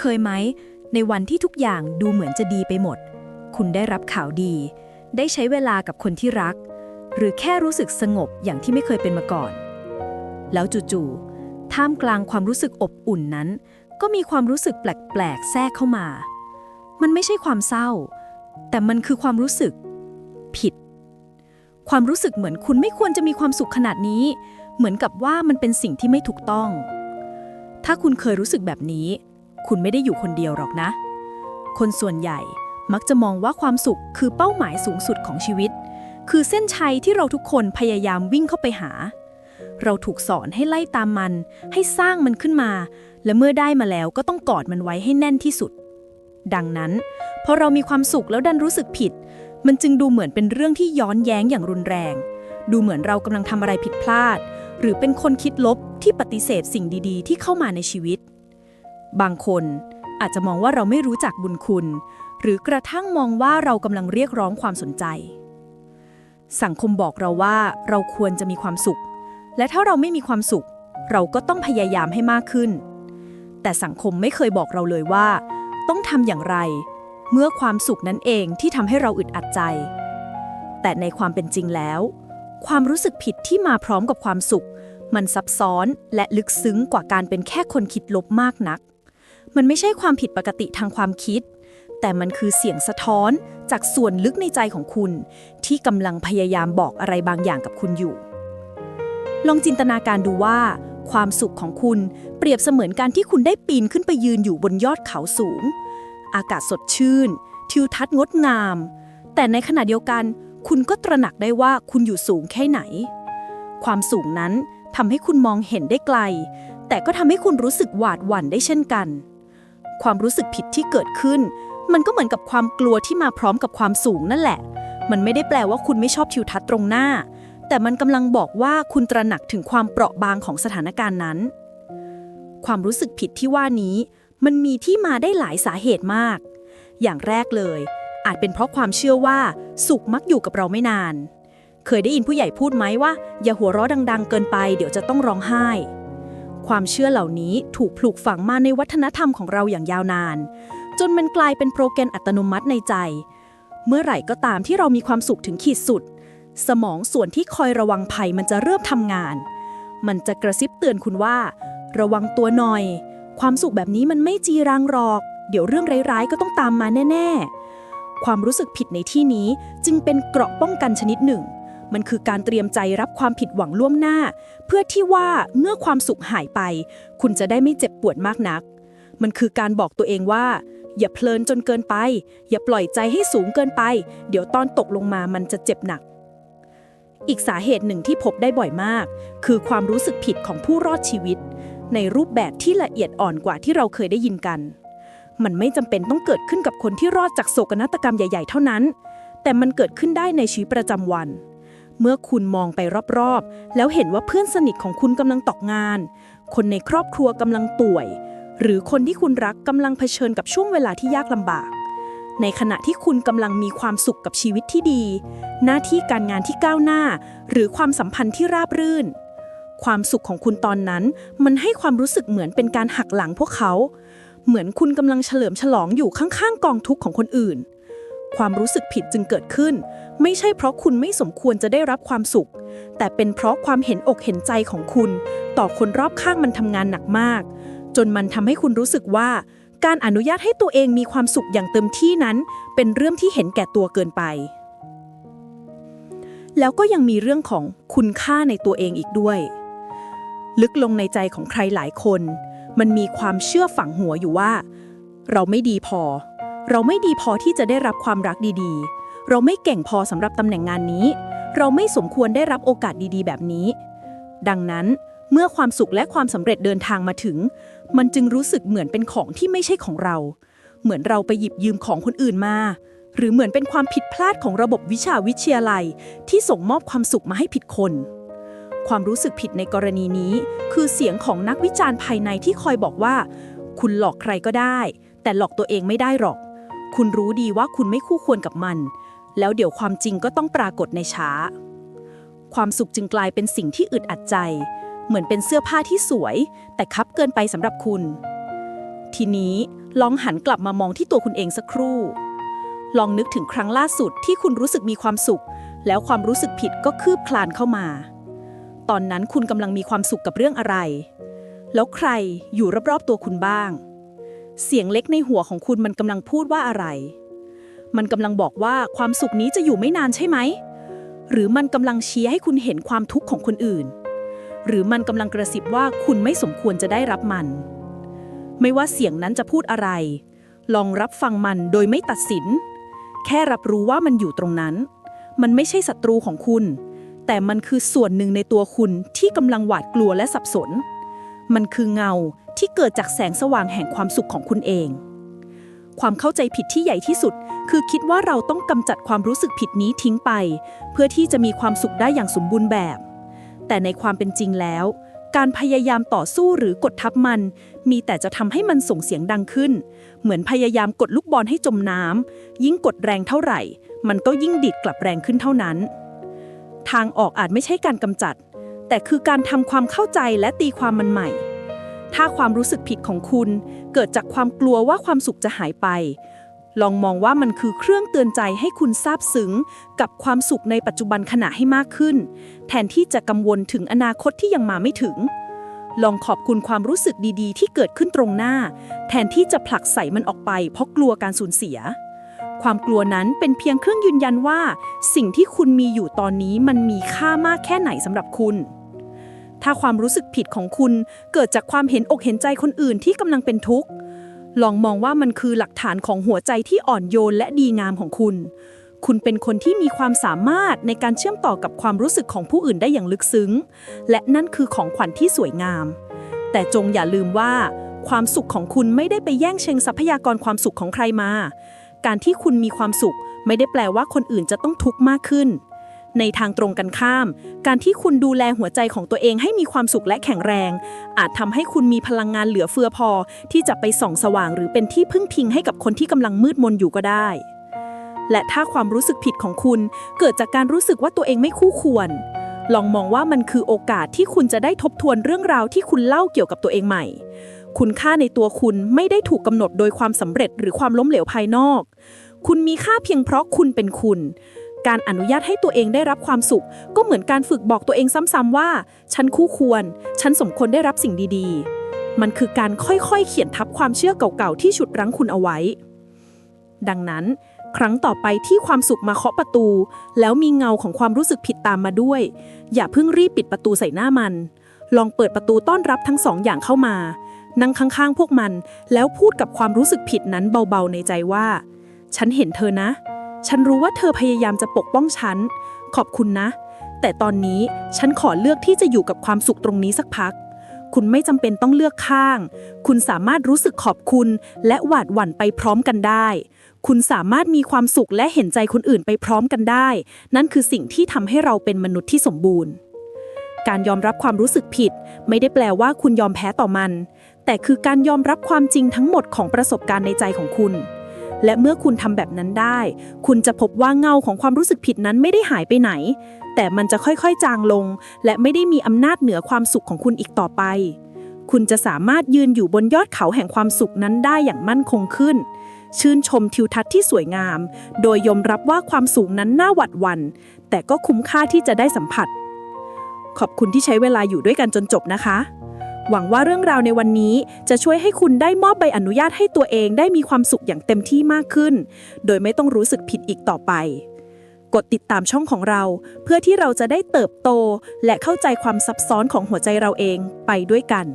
เคยไหม ในวันที่ทุกอย่างดูเหมือนจะดีไปหมด คุณได้รับข่าวดี ได้ใช้เวลากับคนที่รัก หรือแค่รู้สึกสงบอย่างที่ไม่เคยเป็นมาก่อน แล้วจู่ๆท่ามกลางความรู้สึกอบอุ่นนั้น ก็มีความรู้สึกแปลกๆแทรกเข้ามา มันไม่ใช่ความเศร้า แต่มันคือความรู้สึก ผิด ความรู้สึกเหมือนคุณไม่ควรจะมีความสุขขนาดนี้ เหมือนกับว่ามันเป็นสิ่งที่ไม่ถูกต้องถ้าคุณเคยรู้สึกแบบนี้ คุณไม่ได้อยู่คนเดียวหรอกนะ คนส่วนใหญ่มักจะมองว่าความสุขคือเป้าหมายสูงสุดของชีวิต คือเส้นชัยที่เราทุกคนพยายามวิ่งเข้าไปหา เราถูกสอนให้ไล่ตามมัน ให้สร้างมันขึ้นมา และเมื่อได้มาแล้วก็ต้องกอดมันไว้ให้แน่นที่สุด ดังนั้นพอเรามีความสุขแล้วดันรู้สึกผิด มันจึงดูเหมือนเป็นเรื่องที่ย้อนแย้งอย่างรุนแรง ดูเหมือนเรากำลังทำอะไรผิดพลาด หรือเป็นคนคิดลบที่ปฏิเสธสิ่งดี ๆ ที่เข้ามาในชีวิต บางคนอาจจะมองว่าเราไม่รู้จักบุญคุณ หรือกระทั่งมองว่าเรากำลังเรียกร้องความสนใจ สังคมบอกเราว่าเราควรจะมีความสุข และถ้าเราไม่มีความสุข เราก็ต้องพยายามให้มากขึ้น แต่สังคมไม่เคยบอกเราเลยว่า ต้องทำอย่างไร เมื่อความสุขนั้นเองที่ทำให้เราอึดอัดใจ แต่ในความเป็นจริงแล้ว ความรู้สึกผิดที่มาพร้อมกับความสุข มันซับซ้อนและลึกซึ้งกว่าการเป็นแค่คนคิดลบมากนัก มันไม่ใช่ความผิดปกติทางความคิด แต่มันคือเสียงสะท้อนจากส่วนลึกในใจของคุณ ที่กำลังพยายามบอกอะไรบางอย่างกับคุณอยู่ ลองจินตนาการดูว่า ความสุขของคุณเปรียบเสมือนการที่คุณได้ปีนขึ้นไปยืนอยู่บนยอดเขาสูง อากาศสดชื่น ทิวทัศน์งดงาม แต่ในขณะเดียวกัน คุณก็ตระหนักได้ว่าคุณอยู่สูงแค่ไหน ความสูงนั้นทำให้คุณมองเห็นได้ไกล แต่ก็ทำให้คุณรู้สึกหวาดหวั่นได้เช่นกัน ความรู้สึกผิดที่เกิดขึ้น มันก็เหมือนกับความกลัวที่มาพร้อมกับความสูงนั่นแหละ มันไม่ได้แปลว่าคุณไม่ชอบทิวทัศน์ตรงหน้า แต่มันกำลังบอกว่าคุณตระหนักถึงความเปราะบางของสถานการณ์นั้น ความรู้สึกผิดที่ว่านี้ มันมีที่มาได้หลายสาเหตุมาก อย่างแรกเลย อาจเป็นเพราะความเชื่อว่า สุขมักอยู่กับเราไม่นาน เคยได้ยินผู้ใหญ่พูดไหมว่า อย่าหัวเราะดัง ๆ เกินไป เดี๋ยวจะต้องร้องไห้ ความเชื่อเหล่านี้ถูกปลูกฝังมาในวัฒนธรรมของเราอย่างยาวนาน จนมันกลายเป็นโปรแกรมอัตโนมัติในใจ เมื่อไหร่ก็ตามที่เรามีความสุขถึงขีดสุด สมองส่วนที่คอยระวังภัยมันจะเริ่มทำงาน มันจะกระซิบเตือนคุณว่า ระวังตัวหน่อย ความสุขแบบนี้มันไม่จีรังหรอก เดี๋ยวเรื่องร้ายๆก็ต้องตามมาแน่ ๆ ความรู้สึกผิดในที่นี้จึงเป็นเกราะป้องกันชนิดหนึ่ง มันคือการเตรียมใจรับความผิดหวังล่วงหน้า เพื่อที่ว่าเมื่อความสุขหายไป คุณจะได้ไม่เจ็บปวดมากนัก มันคือการบอกตัวเองว่า อย่าเพลินจนเกินไป อย่าปล่อยใจให้สูงเกินไป เดี๋ยวตอนตกลงมามันจะเจ็บหนัก อีกสาเหตุหนึ่งที่พบได้บ่อยมาก คือความรู้สึกผิดของผู้รอดชีวิต ในรูปแบบที่ละเอียดอ่อนกว่าที่เราเคยได้ยินกันมันไม่จำเป็นต้องเกิดขึ้นกับคนที่รอดจากโศกนาฏกรรมใหญ่ ๆ เท่านั้น แต่มันเกิดขึ้นได้ในชีวิตประจำวัน เมื่อคุณมองไปรอบๆ แล้วเห็นว่าเพื่อนสนิทของคุณกำลังตกงาน คนในครอบครัวกำลังป่วย หรือคนที่คุณรักกำลังเผชิญกับช่วงเวลาที่ยากลำบาก ในขณะที่คุณกำลังมีความสุขกับชีวิตที่ดี หน้าที่การงานที่ก้าวหน้า หรือความสัมพันธ์ที่ราบรื่น ความสุขของคุณตอนนั้น มันให้ความรู้สึกเหมือนเป็นการหักหลังพวกเขา เหมือนคุณกำลังเฉลิมฉลองอยู่ข้างๆ กองทุกข์ของคนอื่น ความรู้สึกผิดจึงเกิดขึ้น ไม่ใช่เพราะคุณไม่สมควรจะได้รับความสุข แต่เป็นเพราะความเห็นอกเห็นใจของคุณ ต่อคนรอบข้างมันทำงานหนักมาก จนมันทำให้คุณรู้สึกว่า การอนุญาตให้ตัวเองมีความสุขอย่างเต็มที่นั้น เป็นเรื่องที่เห็นแก่ตัวเกินไป แล้วก็ยังมีเรื่องของคุณค่าในตัวเองอีกด้วย ลึกลงในใจของใครหลายคน มันมีความเชื่อฝังหัวอยู่ว่า เราไม่ดีพอ เราไม่ดีพอที่จะได้รับความรักดีๆ เราไม่เก่งพอสำหรับตำแหน่งงานนี้ เราไม่สมควรได้รับโอกาสดีๆ แบบนี้ ดังนั้นเมื่อความสุขและความสำเร็จเดินทางมาถึง มันจึงรู้สึกเหมือนเป็นของที่ไม่ใช่ของเรา เหมือนเราไปหยิบยืมของคนอื่นมา หรือเหมือนเป็นความผิดพลาดของระบบวิชาวิทยาลัย ที่ส่งมอบความสุขมาให้ผิดคน ความรู้สึกผิดในกรณีนี้ คือเสียงของนักวิจารณ์ภายในที่คอยบอกว่า คุณหลอกใครก็ได้ แต่หลอกตัวเองไม่ได้หรอก คุณรู้ดีว่าคุณไม่คู่ควรกับมัน แล้วเดี๋ยวความจริงก็ต้องปรากฏในช้า ความสุขจึงกลายเป็นสิ่งที่อึดอัดใจ เหมือนเป็นเสื้อผ้าที่สวย แต่คับเกินไปสำหรับคุณ ทีนี้ลองหันกลับมามองที่ตัวคุณเองสักครู่ ลองนึกถึงครั้งล่าสุดที่คุณรู้สึกมีความสุข แล้วความรู้สึกผิดก็คืบคลานเข้ามา ตอนนั้นคุณกำลังมีความสุขกับเรื่องอะไร แล้วใครอยู่รอบๆตัวคุณบ้าง เสียงเล็กในหัวของคุณมันกำลังพูดว่าอะไร มันกำลังบอกว่าความสุขนี้จะอยู่ไม่นานใช่ไหม หรือมันกำลังชี้ให้คุณเห็นความทุกข์ของคนอื่น หรือมันกำลังกระซิบว่าคุณไม่สมควรจะได้รับมัน ไม่ว่าเสียงนั้นจะพูดอะไร ลองรับฟังมันโดยไม่ตัดสิน แค่รับรู้ว่ามันอยู่ตรงนั้น มันไม่ใช่ศัตรูของคุณ แต่มันคือส่วนหนึ่งในตัวคุณที่กำลังหวาดกลัวและสับสน มันคือเงาที่เกิดจากแสงสว่างแห่งความสุขของคุณเองความเข้าใจผิดที่ใหญ่ที่สุด คือคิดว่าเราต้องกำจัดความรู้สึกผิดนี้ทิ้งไป เพื่อที่จะมีความสุขได้อย่างสมบูรณ์แบบ แต่ในความเป็นจริงแล้ว การพยายามต่อสู้หรือกดทับมัน มีแต่จะทำให้มันส่งเสียงดังขึ้น เหมือนพยายามกดลูกบอลให้จมน้ำยิ่งกดแรงเท่าไหร่ มันก็ยิ่งดีดกลับแรงขึ้นเท่านั้น ทางออกอาจไม่ใช่การกำจัด แต่คือการทำความเข้าใจและตีความมันใหม่ถ้าความรู้สึกผิดของคุณ เกิดจากความกลัวว่าความสุขจะหายไป ลองมองว่ามันคือเครื่องเตือนใจให้คุณซาบซึ้งกับความสุขในปัจจุบันขณะให้มากขึ้น แทนที่จะกังวลถึงอนาคตที่ยังมาไม่ถึง ลองขอบคุณความรู้สึกดีๆ ที่เกิดขึ้นตรงหน้า แทนที่จะผลักใส่มันออกไป เพราะกลัวการสูญเสีย ความกลัวนั้นเป็นเพียงเครื่องยืนยันว่า สิ่งที่คุณมีอยู่ตอนนี้มันมีค่ามากแค่ไหนสำหรับคุณถ้าความรู้สึกผิดของคุณเกิดจากความเห็นอกเห็นใจคนอื่นที่กำลังเป็นทุกข์ ลองมองว่ามันคือหลักฐานของหัวใจที่อ่อนโยนและดีงามของคุณ คุณเป็นคนที่มีความสามารถในการเชื่อมต่อกับความรู้สึกของผู้อื่นได้อย่างลึกซึ้ง และนั่นคือของขวัญที่สวยงาม แต่จงอย่าลืมว่า ความสุขของคุณไม่ได้ไปแย่งเชิงทรัพยากรความสุขของใครมา การที่คุณมีความสุข ไม่ได้แปลว่าคนอื่นจะต้องทุกข์มากขึ้น ในทางตรงกันข้าม การที่คุณดูแลหัวใจของตัวเองให้มีความสุขและแข็งแรง อาจทำให้คุณมีพลังงานเหลือเฟือพอ ที่จะไปส่องสว่างหรือเป็นที่พึ่งพิงให้กับคนที่กำลังมืดมนอยู่ก็ได้ และถ้าความรู้สึกผิดของคุณ เกิดจากการรู้สึกว่าตัวเองไม่คู่ควร ลองมองว่ามันคือโอกาสที่คุณจะได้ทบทวนเรื่องราวที่คุณเล่าเกี่ยวกับตัวเองใหม่ คุณค่าในตัวคุณไม่ได้ถูกกำหนดโดยความสำเร็จหรือความล้มเหลวภายนอก คุณมีค่าเพียงเพราะคุณเป็นคุณ การอนุญาตให้ตัวเองได้รับความสุข ก็เหมือนการฝึกบอกตัวเองซ้ำๆว่า ฉันคู่ควร ฉันสมควรได้รับสิ่งดีๆ มันคือการค่อยๆ เขียนทับความเชื่อเก่าๆ ที่ฉุดรั้งคุณเอาไว้ ดังนั้น ครั้งต่อไปที่ความสุขมาเคาะประตู แล้วมีเงาของความรู้สึกผิดตามมาด้วย อย่าเพิ่งรีบปิดประตูใส่หน้ามัน ลองเปิดประตูต้อนรับทั้งสองอย่างเข้ามา นั่งข้างๆ พวกมัน แล้วพูดกับความรู้สึกผิดนั้นเบาๆในใจว่า ฉันเห็นเธอนะ ฉันรู้ว่าเธอพยายามจะปกป้องฉัน ขอบคุณนะ แต่ตอนนี้ฉันขอเลือกที่จะอยู่กับความสุขตรงนี้สักพัก คุณไม่จำเป็นต้องเลือกข้าง คุณสามารถรู้สึกขอบคุณ และหวาดหวั่นไปพร้อมกันได้ คุณสามารถมีความสุขและเห็นใจคนอื่นไปพร้อมกันได้ นั่นคือสิ่งที่ทำให้เราเป็นมนุษย์ที่สมบูรณ์ การยอมรับความรู้สึกผิด ไม่ได้แปลว่าคุณยอมแพ้ต่อมัน แต่คือการยอมรับความจริงทั้งหมดของประสบการณ์ในใจของคุณ และเมื่อคุณทำแบบนั้นได้ คุณจะพบว่าเงาของความรู้สึกผิดนั้นไม่ได้หายไปไหน แต่มันจะค่อยๆจางลง และไม่ได้มีอำนาจเหนือความสุขของคุณอีกต่อไป คุณจะสามารถยืนอยู่บนยอดเขาแห่งความสุขนั้นได้อย่างมั่นคงขึ้น ชื่นชมทิวทัศน์ที่สวยงาม โดยยอมรับว่าความสูงนั้นน่าหวัดหวั่นแต่ก็คุ้มค่าที่จะได้สัมผัส ขอบคุณที่ใช้เวลาอยู่ด้วยกันจนจบนะคะ หวังว่าเรื่องราวในวันนี้จะช่วยให้คุณได้มอบใบอนุญาตให้ตัวเองได้มีความสุขอย่างเต็มที่มากขึ้น โดยไม่ต้องรู้สึกผิดอีกต่อไป กดติดตามช่องของเรา เพื่อที่เราจะได้เติบโต และเข้าใจความซับซ้อนของหัวใจเราเองไปด้วยกัน